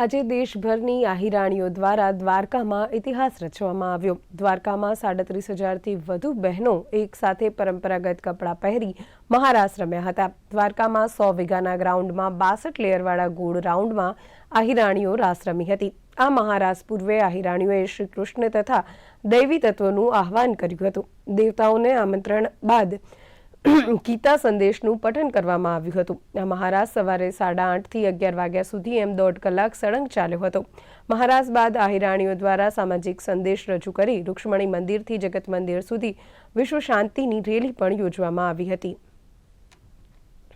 આજે દેશભરની આહિરાણીઓ દ્વારા દ્વારકામાં ઇતિહાસ રચવામાં આવ્યો. દ્વારકામાં સાડત્રીસ હજારથી વધુ બહેનો એક સાથે પરંપરાગત કપડાં પહેરી મહારાસ રમ્યા હતા. દ્વારકામાં સો વીઘાના ગ્રાઉન્ડમાં બાસઠ લેયરવાળા ગોળ રાઉન્ડમાં આહિરાણીઓ રાસ રમી હતી. આ મહારાસ પૂર્વે આહિરાણીઓએ શ્રી કૃષ્ણ તથા દૈવી તત્વોનું આહ્વાન કર્યું હતું. દેવતાઓને આમંત્રણ બાદ ગીતા સંદેશનું પઠન કરવામાં આવ્યું હતું. આ મહારાજ સવારે સાડા આઠથી અગિયાર વાગ્યા સુધી એમ દોઢ કલાક સળંગ ચાલ્યો હતો. મહારાજ બાદ આહિરાણીઓ દ્વારા સામાજિક સંદેશ રજૂ કરી રૂક્ષ્મણી મંદિરથી જગત મંદિર સુધી વિશ્વ શાંતિની રેલી પણ યોજવામાં આવી હતી.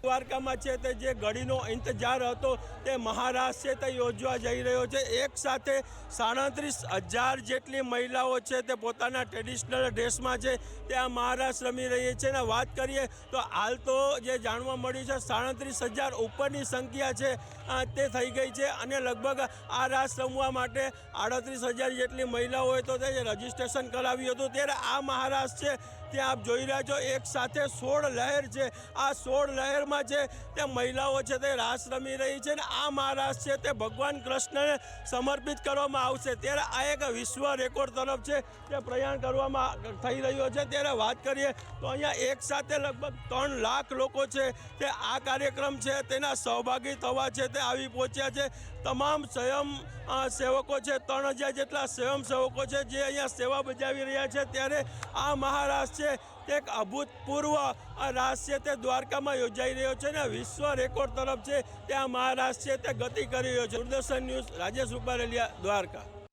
દ્વારકામાં છે તે જે ઘડીનો ઇંતજાર હતો તે મહારાજ છે તે યોજવા જઈ રહ્યો છે. એક સાથે સાડત્રીસ હજાર જેટલી મહિલાઓ છે તે પોતાના ટ્રેડિશનલ ડ્રેસમાં છે. તે આ મહારાજ રમી રહી છે અને વાત કરીએ તો હાલ તો જે જાણવા મળ્યું છે સાડત્રીસ હજાર ઉપરની સંખ્યા છે. તે થઈ ગઈ છે અને લગભગ આ રાસ રમવા માટે આડત્રીસ હજાર જેટલી મહિલાઓએ તો તે રજીસ્ટ્રેશન કરાવ્યું હતું. ત્યારે આ મહારાજ છે ત્યાં આપ જોઈ રહ્યા છો, એક સાથે સોળ લહેર છે. આ સોળ લહેરમાં છે તે મહિલાઓ છે તે રાસ રમી રહી છે અને આ મહારાસ છે તે ભગવાન કૃષ્ણને સમર્પિત કરવામાં આવશે. ત્યારે આ એક વિશ્વ રેકોર્ડ તરફ છે તે પ્રયાણ કરવામાં થઈ રહ્યો છે. ત્યારે વાત કરીએ તો અહીંયા એક સાથે લગભગ ત્રણ લાખ લોકો છે તે આ કાર્યક્રમ છે, તેના સહભાગી થવા છે, તે આવી પહોંચ્યા છે. તમામ સ્વયં સેવકો છે, ત્રણ હજાર જેટલા સ્વયં સેવકો છે જે અહીંયા સેવા બજાવી રહ્યા છે. ત્યારે આ છે તે એક અભૂતપૂર્વ આ રાસ છે તે દ્વારકામાં યોજાઈ રહ્યો છે અને વિશ્વ રેકોર્ડ તરફ છે તે આ મહારાસ છે તે ગતિ કરી રહ્યો છે. દૂરદર્શન ન્યૂઝ રાજેશ રૂપારેલિયા દ્વારકા.